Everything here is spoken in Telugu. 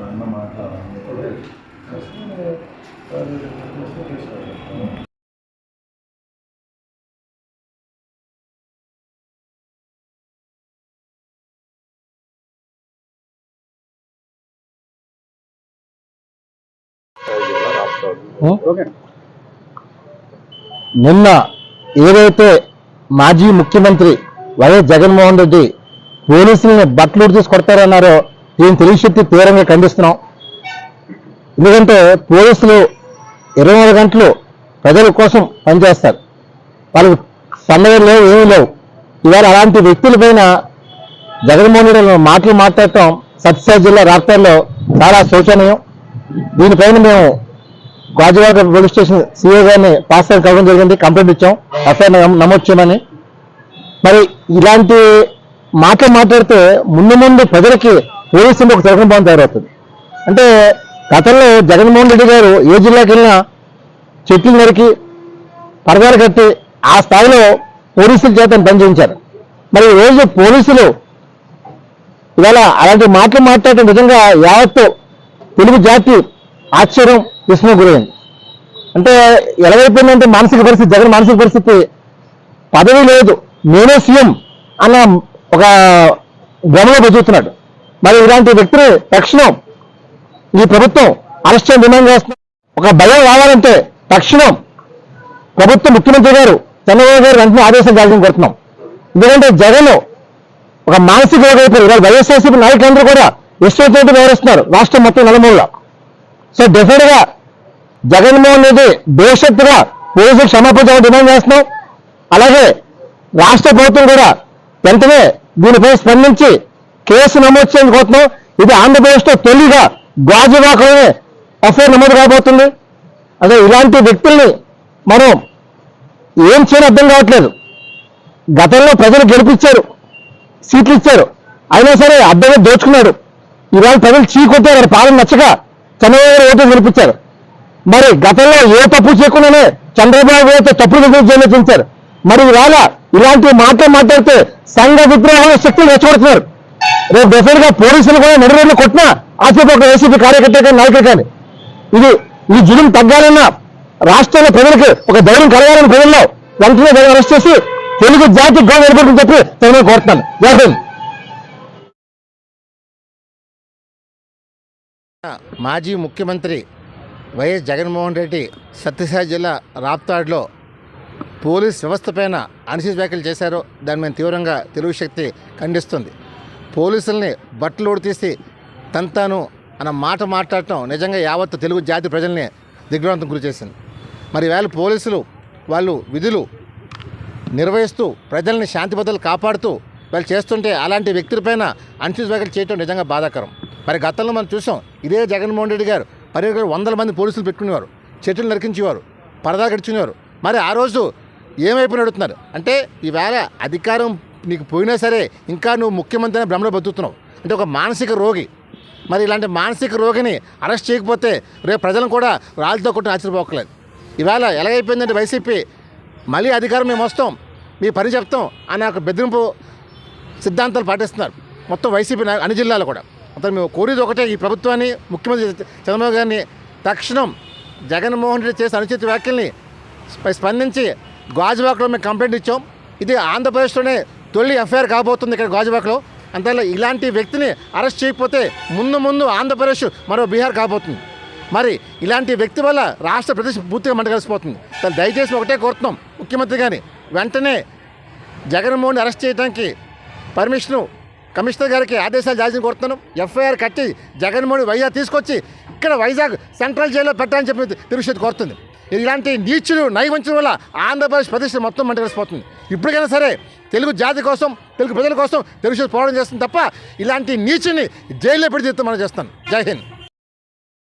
అన్న మాట్లాడాలి నిన్న ఏదైతే మాజీ ముఖ్యమంత్రి వైఎస్ జగన్మోహన్ రెడ్డి పోలీసుల్ని బట్టలు చూసి కొడతారన్నారో దీని తెలియశక్తి తీవ్రంగా ఖండిస్తున్నాం. ఎందుకంటే పోలీసులు ఇరవై నాలుగు గంటలు ప్రజల కోసం పనిచేస్తారు. వాళ్ళకి సమయం లేవు ఏమీ లేవు. ఇవాళ అలాంటి వ్యక్తులపైన జగన్మోహన్ రెడ్డి మాటలు మాట్లాడటం సత్యసాయి జిల్లా రాష్ట్రాల్లో చాలా శోచనీయం. దీనిపైన మేము గాజువాడ పోలీస్ స్టేషన్ సీఏ గారిని పాస్ కావడం జరిగింది. కంప్లైంట్ ఇచ్చాం. ఎఫ్ఐఆర్ నమోదు చేయమని. మరి ఇలాంటి మాట మాట్లాడితే ముందు ముందు ప్రజలకి పోలీసులు ఒక తిరగం భావం తయారవుతుంది. అంటే గతంలో జగన్మోహన్ రెడ్డి గారు ఏ జిల్లాకి వెళ్ళినా చెట్లు నరికి పరదాలు కట్టి ఆ స్థాయిలో పోలీసుల చేత పనిచేయించారు మరి ఈ రోజు పోలీసులు ఇవాళ అలాంటి మాటలు మాట్లాడటం నిజంగా యావత్తు తెలుగు జాతి ఆశ్చర్యం విస్మయం గురైంది. అంటే ఎలాగైపోయిందంటే మానసిక పరిస్థితి జగన్ మానసిక పరిస్థితి పదవి లేదు నేనే సీఎం అన్న ఒక భ్రమలో బతుకుతున్నాడు. మరి ఇలాంటి వ్యక్తులు తక్షణం ఈ ప్రభుత్వం అరెస్ట్ డిమాండ్ చేస్తుంది ఒక భయం రావాలంటే తక్షణం ప్రభుత్వ ముఖ్యమంత్రి గారు చంద్రబాబు గారు వెంటనే ఆదేశం జారీ కొడుతున్నాం ఎందుకంటే జగన్ ఒక మానసిక రోగి ఇవాళ వైఎస్ఆర్సీపీ నాయకులందరూ కూడా విశ్వతోటి వ్యవహరిస్తున్నారు. రాష్ట్రం మొత్తం నలుమూలలో. సో డెఫినెట్గా జగన్మోహన్ రెడ్డి భవిష్యత్తుగా పోలీసులు క్షమాపణ డిమాండ్ చేస్తున్నాం. అలాగే రాష్ట్ర ప్రభుత్వం కూడా వెంటనే దీనిపై స్పందించి కేసు నమోదు చేయకపోతున్నాం ఇది ఆంధ్రప్రదేశ్లో తొలిగా గాజువాకలోనే ఎఫ్ఐఆర్ నమోదు కాబోతుంది. అదే ఇలాంటి వ్యక్తుల్ని మనం ఏం చేయని అర్థం కావట్లేదు. గతంలో ప్రజలు గెలిపించారు సీట్లు ఇచ్చారు. అయినా సరే అర్థమే దోచుకున్నాడు. ఇవాళ ప్రజలు చీకొట్టారు వారి పాలన నచ్చక చంద్రబాబు ఓటు గెలిపించారు. మరి గతంలో ఏ తప్పు చేయకుండానే చంద్రబాబు అయితే తప్పులు జైలు మరి ఇవాళ ఇలాంటి మాటలు మాట్లాడితే సంఘ విగ్రహాల శక్తులు రెచ్చగొడుతున్నారు. రేపు డెఫినెట్గా పోలీసులు కూడా నడి కొట్టినా ఆసేపు ఒక ఏసీపీ కార్యకర్త కానీ నాయకులు కానీ. ఇది ఈ జులుం తగ్గాలన్నా రాష్ట్రంలో ప్రజలకు ఒక ధైర్యం కలగాలని ప్రజల్లో వెంటనే జగన్ అరెస్ట్ చేసి తెలుగు జాతి గౌరవం ఏర్పడుతుందని చెప్పి నేను కోరుతున్నాను. జై మాజీ ముఖ్యమంత్రి వైఎస్ జగన్మోహన్ రెడ్డి సత్యసాయి జిల్లా రాప్తాడ్లో పోలీస్ వ్యవస్థపైన అనిశ్చిత వ్యాఖ్యలు చేశారో దాన్ని మేము తీవ్రంగా తెలుగు శక్తి ఖండిస్తుంది. పోలీసుల్ని బట్టలు తీసి తంతాను అన్న మాట మాట్లాడటం నిజంగా యావత్ తెలుగు జాతి ప్రజల్ని దిగ్భ్రాంతం గురి చేసింది. మరి వేళ పోలీసులు వాళ్ళు విధులు నిర్వహిస్తూ ప్రజల్ని శాంతి భద్రతలు కాపాడుతూ వాళ్ళు చేస్తుంటే అలాంటి వ్యక్తులపైన అనిశ్చిత వ్యాఖ్యలు చేయడం నిజంగా బాధాకరం. మరి గతంలో మనం చూసాం ఇదే జగన్మోహన్ రెడ్డి గారు పర్యటన వందల మంది పోలీసులు పెట్టుకునేవారు చెట్లు నరికించేవారు పరదా గడిచినేవారు. మరి ఆ రోజు ఏమైపోయిన అడుగుతున్నారు? అంటే ఈవేళ అధికారం నీకు పోయినా సరే ఇంకా నువ్వు ముఖ్యమంత్రి అనే భ్రమలో బతుకుతున్నావు. అంటే ఒక మానసిక రోగి. మరి ఇలాంటి మానసిక రోగిని అరెస్ట్ చేయకపోతే రేపు ప్రజలను కూడా రాళ్ళతో కొట్టి ఆశ్చర్యపోకలేదు ఇవాళ ఎలాగైపోయిందంటే వైసీపీ మళ్ళీ అధికారం మేము వస్తాం మీ పని చెప్తాం అనే ఒక బెదిరింపు సిద్ధాంతాలు పాటిస్తున్నారు. మొత్తం వైసీపీ అన్ని జిల్లాలు కూడా. మొత్తం మేము కోరేది ఒకటే ఈ ప్రభుత్వాన్ని ముఖ్యమంత్రి చంద్రబాబు గారిని తక్షణం జగన్మోహన్ రెడ్డి చేసిన అనుచిత వ్యాఖ్యల్ని స్పందించి గాజువాకలో మేము కంప్లైంట్ ఇచ్చాం. ఇది ఆంధ్రప్రదేశ్లోనే తొలి ఎఫ్ఐఆర్ కాబోతుంది ఇక్కడ గాజువాకలో. అంతేలా ఇలాంటి వ్యక్తిని అరెస్ట్ చేయకపోతే ముందు ముందు ఆంధ్రప్రదేశ్ మరో బీహార్ కాబోతుంది. మరి ఇలాంటి వ్యక్తి వల్ల రాష్ట్ర ప్రదేశ్ పూర్తిగా మంటగలిసిపోతుంది దయచేసి ఒకటే కోరుతున్నాం. ముఖ్యమంత్రి గారిని వెంటనే జగన్మోహన్ అరెస్ట్ చేయడానికి పర్మిషను కమిషనర్ గారికి ఆదేశాలు జారీ కోరుతున్నాను. ఎఫ్ఐఆర్ కట్టి జగన్మోహన్ వైజాగ్ తీసుకొచ్చి ఇక్కడ వైజాగ్ సెంట్రల్ జైల్లో పెట్టాలని చెప్పి తిరుషత్ కోరుతుంది. ఇలాంటి నీచులు నైవంచుల వల్ల ఆంధ్రప్రదేశ్ ప్రదేశం మొత్తం మంటగలిసిపోతుంది ఇప్పటికైనా సరే తెలుగు జాతి కోసం తెలుగు ప్రజల కోసం తెలుగు పోరాటం చేస్తుంది తప్ప ఇలాంటి నీచుని జైల్లో పెట్టి తీర్థం మనం చేస్తాను జై హింద్.